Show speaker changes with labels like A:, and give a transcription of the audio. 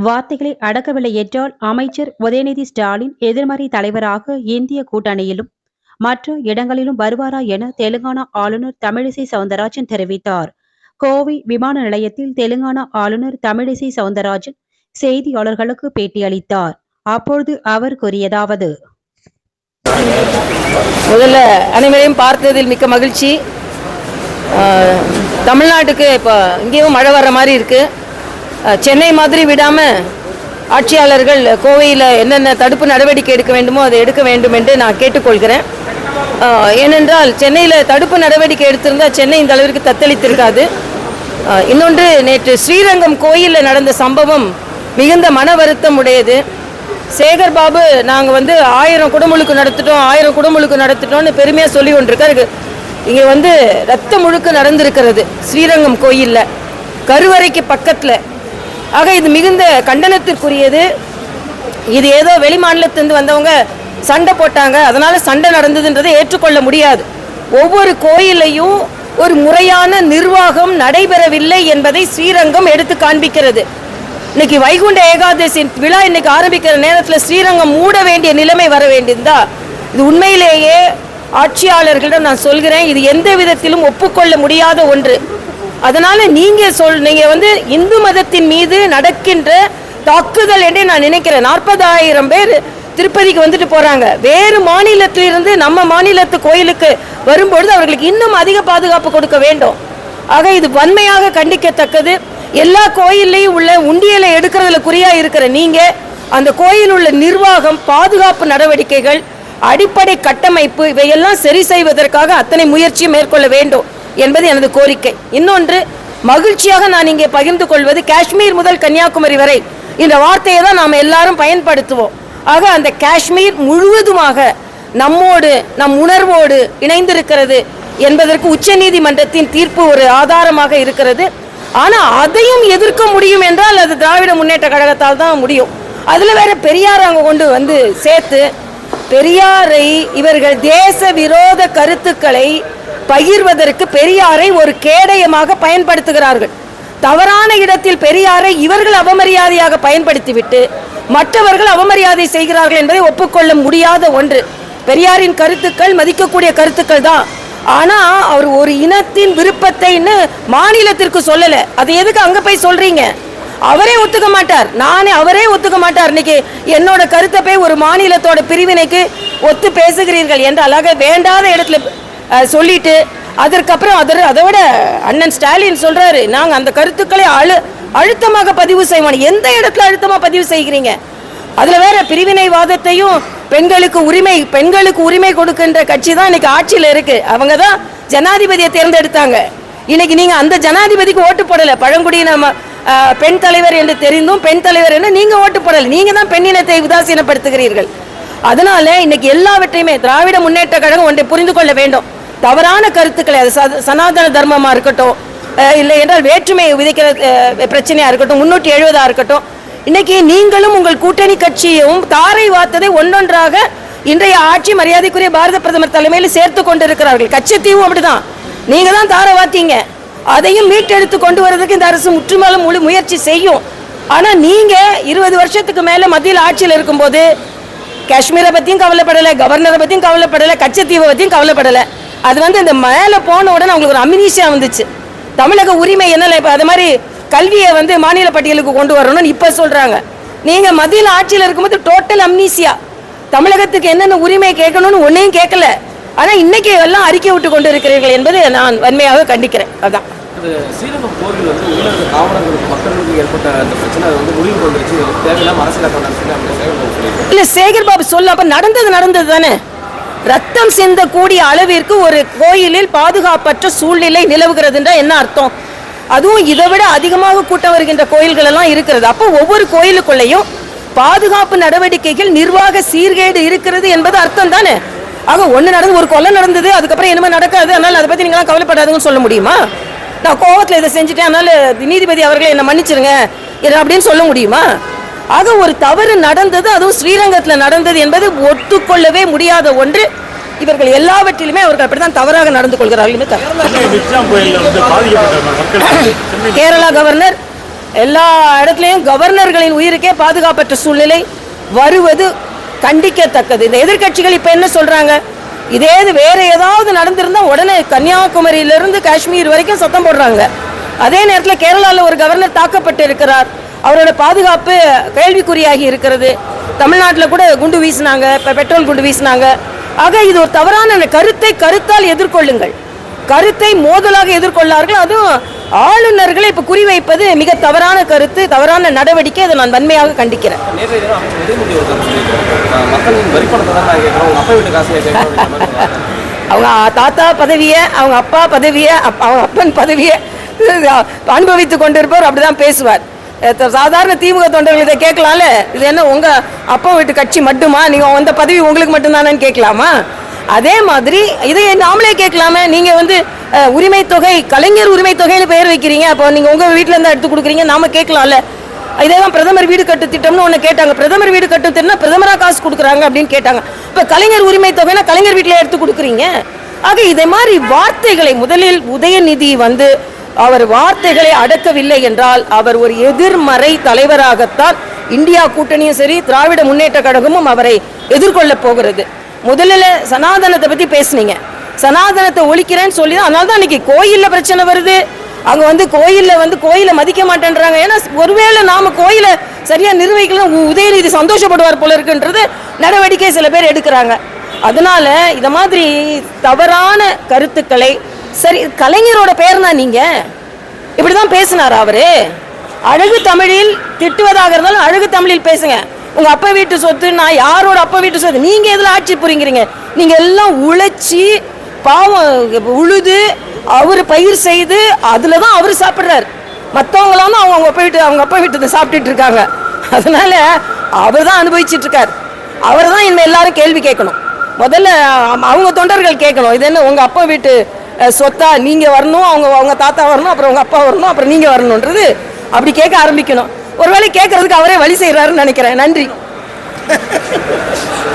A: வார்த்தைகளை அடக்கவில்லை என்றால் அமைச்சர் உதயநிதி ஸ்டாலின் எதிர்மறை தலைவராக இந்திய கூட்டணியிலும் மற்ற இடங்களிலும் வருவாரா என தெலுங்கானா ஆளுநர் தமிழிசை சவுந்தரராஜன் தெரிவித்தார். கோவை விமான நிலையத்தில் தெலுங்கானா ஆளுநர் தமிழிசை சவுந்தரராஜன் செய்தியாளர்களுக்கு பேட்டியளித்தார். அப்பொழுது அவர் கூறியதாவது.
B: முதல்ல அனைவரையும் பார்த்ததில் மிக்க மகிழ்ச்சி. ஆஹ், தமிழ்நாட்டுக்கு இப்போ இங்கேயும் மழை வர்ற மாதிரி இருக்குது சென்னை மாதிரி விடாமல் ஆட்சியாளர்கள் கோவையில் என்னென்ன தடுப்பு நடவடிக்கை எடுக்க வேண்டுமோ அதை எடுக்க வேண்டும் என்று நான் கேட்டுக்கொள்கிறேன். ஏனென்றால் சென்னையில் தடுப்பு நடவடிக்கை எடுத்திருந்தால் சென்னை இந்த அளவிற்கு தத்தளித்திருக்காது. இன்னொன்று நேற்று ஸ்ரீரங்கம் கோயிலில் நடந்த சம்பவம் மிகுந்த மன வருத்தம் உடையது. சேகர் பாபு நாங்கள் வந்து ஆயிரம் குடமுழுக்கு நடத்திட்டோம் ஆயிரம் குடமுழுக்கு நடத்திட்டோம்னு பெருமையாக சொல்லி கொண்டிருக்காரு. இங்கே வந்து ரத்த முழுக்க நடந்திருக்கிறது ஸ்ரீரங்கம் கோயிலில். கருவறைக்கு பக்கத்தில் ஆக இது மிகுந்த கண்டனத்திற்குரியது. இது ஏதோ வெளி மாநிலத்திலிருந்து வந்தவங்க சண்டை போட்டாங்க. அதனால சண்டை நடந்ததுன்றதை ஏற்றுக்கொள்ள முடியாது. ஒவ்வொரு கோயிலையும் ஒரு முறையான நிர்வாகம் நடைபெறவில்லை என்பதை ஸ்ரீரங்கம் எடுத்து காண்பிக்கிறது. இன்னைக்கு வைகுண்ட ஏகாதசி விழா இன்னைக்கு ஆரம்பிக்கிற நேரத்தில் ஸ்ரீரங்கம் மூட வேண்டிய நிலைமை வர வேண்டியிருந்தா இது உண்மையிலேயே ஆட்சியாளர்களிடம் நான் சொல்கிறேன் இது எந்த விதத்திலும் ஒப்புக்கொள்ள முடியாத ஒன்று. அதனால நீங்க சொல் நீங்க வந்து இந்து மதத்தின் மீது நடக்கின்ற தாக்குதல் என்று நான் நினைக்கிறேன். நாற்பதாயிரம் பேர் திருப்பதிக்கு வந்துட்டு போறாங்க. வேறு மாநிலத்திலிருந்து நம்ம மாநிலத்து கோயிலுக்கு வரும்பொழுது அவர்களுக்கு இன்னும் அதிக பாதுகாப்பு கொடுக்க வேண்டும். ஆக இது வன்மையாக கண்டிக்கத்தக்கது. எல்லா கோயில்லையும் உள்ள உண்டியலை எடுக்கிறதுல குறியா இருக்கிற நீங்க அந்த கோயில் உள்ள நிர்வாகம் பாதுகாப்பு நடவடிக்கைகள் அடிப்படை கட்டமைப்பு இவையெல்லாம் சரி செய்வதற்காக அத்தனை முயற்சியும் மேற்கொள்ள வேண்டும். என்பது எனது கோரிக்கை. இன்னொன்று மகிழ்ச்சியாக நான் இங்கே பகிர்ந்து கொள்வது காஷ்மீர் முதல் கன்னியாகுமரி வரை. இந்த வார்த்தையை தான் நாம் எல்லாரும் பயன்படுத்துவோம். ஆக அந்த காஷ்மீர் முழுவதுமாக நம்மோடு நம் உணர்வோடு இணைந்திருக்கிறது என்பதற்கு உச்சநீதிமன்றத்தின் தீர்ப்பு ஒரு ஆதாரமாக இருக்கிறது. ஆனால் அதையும் எதிர்க்க முடியும் என்றால் அது திராவிட முன்னேற்ற கழகத்தால் தான் முடியும். அதில் வேற பெரியார் அங்கே கொண்டு வந்து சேர்த்து பெரியாரை இவர்கள் தேச விரோத கருத்துக்களை பகிர்வதற்கு பெரியாரை ஒரு கேடயமாக பயன்படுத்துகிறார்கள். தவறான இடத்தில் பெரியாரை இவர்கள் அவமரியாதையாக பயன்படுத்திவிட்டு மற்றவர்கள் அவமரியாதை செய்கிறார்கள் என்பதை ஒப்புக்கொள்ள முடியாத ஒன்று. பெரியாரின் கருத்துக்கள் மதிக்கக்கூடிய கருத்துக்கள் தான். ஆனால் அவர் ஒரு இனத்தின் விருப்பத்தைன்னு மாநிலத்திற்கு சொல்லலை. அது எதுக்கு அங்கே போய் சொல்கிறீங்க அவரே ஒத்துக்க மாட்டார். நானே அவரே ஒத்துக்க மாட்டார். இன்னைக்கு என்னோட கருத்தை போய் ஒரு மாநிலத்தோட பிரிவினைக்கு ஒத்து பேசுகிறீர்கள் என்று அழக வேண்டாத இடத்துல சொல்லிட்டு அதற்கப்புறம் அதர் அதை விட அண்ணன் ஸ்டாலின் சொல்றாரு நாங்கள் அந்த கருத்துக்களை அழு அழுத்தமாக பதிவு செய்வோம். எந்த இடத்துல அழுத்தமாக பதிவு செய்கிறீங்க? அதில் வேற பிரிவினைவாதத்தையும் பெண்களுக்கு உரிமை பெண்களுக்கு உரிமை கொடுக்கின்ற கட்சி தான் இன்னைக்கு ஆட்சியில் இருக்கு. அவங்க தான் ஜனாதிபதியை தேர்ந்தெடுத்தாங்க. இன்னைக்கு நீங்க அந்த ஜனாதிபதிக்கு ஓட்டு போடலை. பழங்குடியின பெண் தலைவர் என்று தெரிந்தும் பெண் தலைவர் என்று நீங்க ஓட்டு போடல. நீங்க தான் பெண்ணினத்தை உதாசீனப்படுத்துகிறீர்கள். அதனால இன்னைக்கு எல்லாவற்றையுமே திராவிட முன்னேற்ற கழகம் ஒன்றை புரிந்து கொள்ள வேண்டும். தவறான கருத்துக்களை அது சத- சனாதன தர்மமாக இருக்கட்டும் இல்லை என்றால் வேற்றுமையை விதைக்கிற பிரச்சனையாக இருக்கட்டும் முன்னூற்றி எழுபதாக இருக்கட்டும் இன்னைக்கு நீங்களும் உங்கள் கூட்டணி கட்சியும் தாரை வார்த்ததை ஒன்றொன்றாக இன்றைய ஆட்சி மரியாதைக்குரிய பாரத பிரதமர் தலைமையில் சேர்த்து கொண்டிருக்கிறார்கள். கச்சத்தீவும் அப்படிதான். நீங்க தான் தாரை வாத்தீங்க அதையும் மீட்டெடுத்து கொண்டு வரதுக்கு இந்த அரசு முற்றுமாலும் முழு முயற்சி செய்யும். ஆனால் நீங்கள் இருபது வருஷத்துக்கு மேலே மத்தியில் ஆட்சியில் இருக்கும்போது காஷ்மீரை பற்றியும் கவலைப்படலை கவர்னரை பற்றியும் கவலைப்படலை கச்சத்தீவை பற்றியும் கவலைப்படலை. அது வந்து இந்த மேலே போன உடனே அவங்களுக்கு ஒரு அமினிஷியா வந்துச்சு. தமிழக உரிமை என்னல இப்போ அது மாதிரி கல்வியை வந்து மாநில பட்டியலுக்கு கொண்டு வரணும்னு இப்போ சொல்றாங்க. நீங்க மத்தியில் ஆட்சியில் இருக்கும்போது டோட்டல் அம்னீசியா தமிழகத்துக்கு என்னென்ன உரிமை கேட்கணும்னு ஒன்றையும் கேட்கல. ஆனா இன்னைக்கு எல்லாம் அறிக்கை விட்டு கொண்டு இருக்கிறீர்கள் என்பது நான் வன்மையாக கண்டிக்கிறேன். அதான்.
C: அது ஸ்ரீரங்கம் கோவில் வந்து உள்ள இருக்க காவலர்களுக்கு மக்களுக்கு ஏற்பட்ட அந்த பிரச்சனை அது வந்து முடிவு வந்துருச்சு. இதுக்கு தேவையில்லாம அரசியலாக்க நடத்தி அப்படி சேவை சொல்லியிருக்காரு.
B: இல்ல சேகர் பாபு சொல்ல அப்ப நடந்தது நடந்தது தானே? ரத்தம் சிந்தக்கூடிய அளவிற்கு ஒரு கோயிலில் பாதுகாப்பற்ற சூழ்நிலை நிலவுகிறதுன்றா என்ன அர்த்தம்? அதுவும் இதை விட அதிகமாக கூட்டம் வருகின்ற கோயில்கள் எல்லாம் இருக்கிறது. அப்போ ஒவ்வொரு கோயிலுக்குள்ளேயும் பாதுகாப்பு நடவடிக்கைகள் நிர்வாக சீர்கேடு இருக்கிறது என்பது அர்த்தம் தானே? ஆக ஒன்று நடந்து ஒரு கொலை நடந்தது அதுக்கப்புறம் இனிமே நடக்காது அதனால அதை பத்தி நீங்களாம் கவலைப்படாதுன்னு சொல்ல முடியுமா? நான் கோவத்தில் இதை செஞ்சுட்டேன் அதனால நீதிபதி அவர்களை என்னை மன்னிச்சிருங்க அப்படின்னு சொல்ல முடியுமா? ஆக ஒரு தவறு நடந்தது அதுவும் ஸ்ரீரங்கத்துல நடந்தது என்பது ஒத்துக்கொள்ளவே முடியாத ஒன்று. இவர்கள் எல்லாவற்றிலுமே அவர்கள் அப்படித்தான் தவறாக நடந்து கொள்கிறார்கள் கேரளா கவர்னர் எல்லா இடத்துலையும் கவர்னர்களின் உயிருக்கே பாதுகாப்பற்ற சூழ்நிலை வருவது கண்டிக்கத்தக்கது. இந்த எதிர்க்கட்சிகள் இப்போ என்ன சொல்றாங்க? இதே இது வேற ஏதாவது நடந்திருந்தா உடனே கன்னியாகுமரியிலிருந்து காஷ்மீர் வரைக்கும் சத்தம் போடுறாங்க. அதே நேரத்தில் கேரளாவில் ஒரு கவர்னர் தாக்கப்பட்டு இருக்கிறார் அவரோட பாதுகாப்பு கேள்விக்குறியாகி இருக்கிறது. தமிழ்நாட்டில் கூட குண்டு வீசினாங்க இப்போ பெட்ரோல் குண்டு வீசினாங்க. ஆக இது ஒரு தவறான கருத்தை கருத்தால் எதிர்கொள்ளுங்கள். கருத்தை மோதலாக எதிர்கொள்ளார்கள். அதுவும் ஆளுநர்களை இப்ப குறிவைப்பது மிக தவறான கருத்து தவறான நடவடிக்கை. அதை நான் வன்மையாக கண்டிக்கிறேன். அவங்க தாத்தா பதவியை அவங்க அப்பா பதவியை அப்- அவங்க அப்பன் பதவியை அனுபவித்து கொண்டிருப்பவர் அப்படிதான் பேசுவார். சாதாரண திமுக தொண்டர்கள் இதை கேட்கலாம்ல? இது என்ன உங்க அப்பா வீட்டு கட்சி மட்டுமா? நீங்க அந்த பதவி உங்களுக்கு மட்டும்தானேன்னு கேட்கலாமா? அதே மாதிரி இதை நாமளே கேட்கலாமே. நீங்க வந்து உரிமை தொகை கலைஞர் உரிமை தொகைன்னு பெயர் வைக்கிறீங்க. அப்போ நீங்க உங்க வீட்ல இருந்து எடுத்து கொடுக்குறீங்க நாம கேட்கலாம்ல. இதே தான் பிரதமர் வீடு கட்டு திட்டம்னு ஒன்று கேட்டாங்க. பிரதமர் வீடு கட்டு திட்டம்னா பிரதமரா காசு கொடுக்குறாங்க அப்படின்னு கேட்டாங்க. இப்போ கலைஞர் உரிமை தொகைனா கலைஞர் வீட்டில் எடுத்து கொடுக்குறீங்க. ஆக இதே மாதிரி வார்த்தைகளை முதலில் உதயநிதி வந்து அவர் வார்த்தைகளை அடக்கவில்லை என்றால் அவர் ஒரு எதிர்மறை தலைவராகத்தான் இந்தியா கூட்டணியும் சரி திராவிட முன்னேற்ற கழகமும் அவரை எதிர்கொள்ள போகிறது. முதல்ல சனாதனத்தை பத்தி பேசுனீங்க. சனாதனத்தை ஒழிக்கிறேன்னு சொல்லி தான் அதனால தான் இன்னைக்கு கோயில்ல பிரச்சனை வருது. அங்க வந்து கோயில்ல வந்து கோயிலை மதிக்க மாட்டேன்றாங்க. ஏன்னா ஒருவேளை நாம கோயிலை சரியா நிர்வகிக்கலாம் உதயநிதி சந்தோஷப்படுவார் போல இருக்குன்றது நடவடிக்கை சில பேர் எடுக்கிறாங்க. அதனால இத மாதிரி தவறான கருத்துக்களை சரி கலைஞரோட பேர் தான் நீங்க? இப்படிதான் பேசினார் அவரு? அழகு தமிழில் திட்டுவதாக இருந்தாலும் அழகு தமிழில் பேசுங்க. உங்க அப்பா வீட்டு சொத்து நான் யாரோட அப்பா வீட்டு சொத்து? நீங்க எதுல ஆட்சி புரிங்கிறீங்க நீங்க எல்லாம் உழைச்சி பாவம் உழுது அவர் பயிர் செய்து அதுல தான் அவர் சாப்பிடுறாரு. மற்றவங்களாம் அவங்க அவங்க அப்பா வீட்டு அவங்க அப்பா வீட்டு சாப்பிட்டுட்டு இருக்காங்க. அதனால அவர் தான் அனுபவிச்சுட்டு இருக்காரு. அவர் தான் இனிமேல் எல்லாரும் கேள்வி கேட்கணும். முதல்ல அவங்க தொண்டர்கள் கேட்கணும். இது என்ன உங்க அப்பா வீட்டு சொத்தா நீங்கள் வரணும் அவங்க அவங்க தாத்தா வரணும் அப்புறம் உங்கள் அப்பா வரணும் அப்புறம் நீங்கள் வரணுன்றது அப்படி கேட்க ஆரம்பிக்கணும். ஒருவேளை கேட்கறதுக்கு அவரே வழி செய்கிறாருன்னு நினைக்கிறேன். நன்றி.